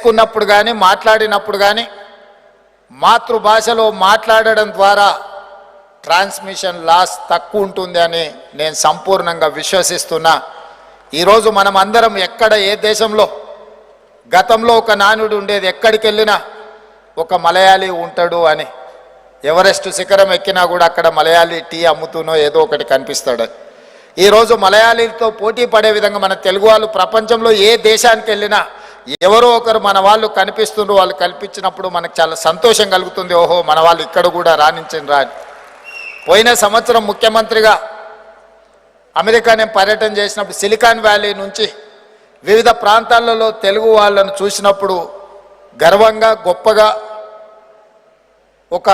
చేసుకున్నప్పుడు కానీ మాట్లాడినప్పుడు కానీ మాతృభాషలో మాట్లాడడం ద్వారా ట్రాన్స్మిషన్ లాస్ తక్కువ ఉంటుంది అని నేను సంపూర్ణంగా విశ్వసిస్తున్నా. ఈరోజు మనం అందరం ఎక్కడ ఏ దేశంలో గతంలో ఒక నానుడు ఉండేది ఎక్కడికి వెళ్ళినా ఒక మలయాళీ ఉంటాడు అని. ఎవరెస్ట్ శిఖరం ఎక్కినా కూడా అక్కడ మలయాళీ టీ అమ్ముతూనో ఏదో ఒకటి కనిపిస్తాడు. ఈరోజు మలయాళీలతో పోటీ పడే విధంగా మన తెలుగు వాళ్ళు ప్రపంచంలో ఏ దేశానికి వెళ్ళినా ఎవరో ఒకరు మన వాళ్ళు కనిపిస్తుండ్రు వాళ్ళు కల్పించినప్పుడు మనకు చాలా సంతోషం కలుగుతుంది. ఓహో మన వాళ్ళు ఇక్కడ కూడా రాణించిండ్రా అని. పోయిన సంవత్సరం ముఖ్యమంత్రిగా అమెరికా నేను పర్యటన చేసినప్పుడు సిలికాన్ వ్యాలీ నుంచి వివిధ ప్రాంతాలలో తెలుగు వాళ్ళను చూసినప్పుడు గర్వంగా గొప్పగా ఒక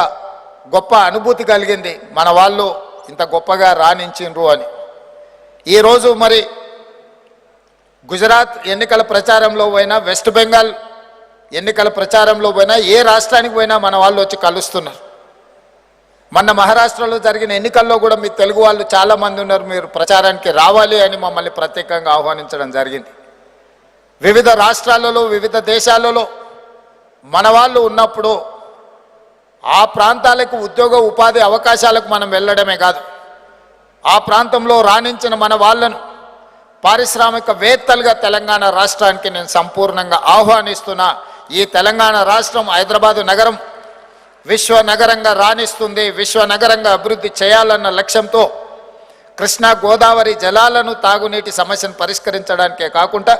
గొప్ప అనుభూతి కలిగింది. మన వాళ్ళు ఇంత గొప్పగా రాణించిండ్రు అని. ఈరోజు మరి గుజరాత్ ఎన్నికల ప్రచారంలో పోయినా వెస్ట్ బెంగాల్ ఎన్నికల ప్రచారంలో పోయినా ఏ రాష్ట్రానికి పోయినా మన వాళ్ళు వచ్చి కలుస్తున్నారు. మొన్న మహారాష్ట్రలో జరిగిన ఎన్నికల్లో కూడా మీ తెలుగు వాళ్ళు చాలామంది ఉన్నారు మీరు ప్రచారానికి రావాలి అని మమ్మల్ని ప్రత్యేకంగా ఆహ్వానించడం జరిగింది. వివిధ రాష్ట్రాలలో వివిధ దేశాలలో మన వాళ్ళు ఉన్నప్పుడు ఆ ప్రాంతాలకు ఉద్యోగ ఉపాధి అవకాశాలకు మనం వెళ్ళడమే కాదు ఆ ప్రాంతంలో రాణించిన మన వాళ్ళను పారిశ్రామికవేత్తలుగా తెలంగాణ రాష్ట్రానికి నేను సంపూర్ణంగా ఆహ్వానిస్తున్నా. ఈ తెలంగాణ రాష్ట్రం హైదరాబాదు నగరం విశ్వ నగరంగా రాణిస్తుంది. విశ్వ నగరంగా అభివృద్ధి చేయాలన్న లక్ష్యంతో కృష్ణా గోదావరి జలాలను తాగునీటి సమస్యను పరిష్కరించడానికే కాకుండా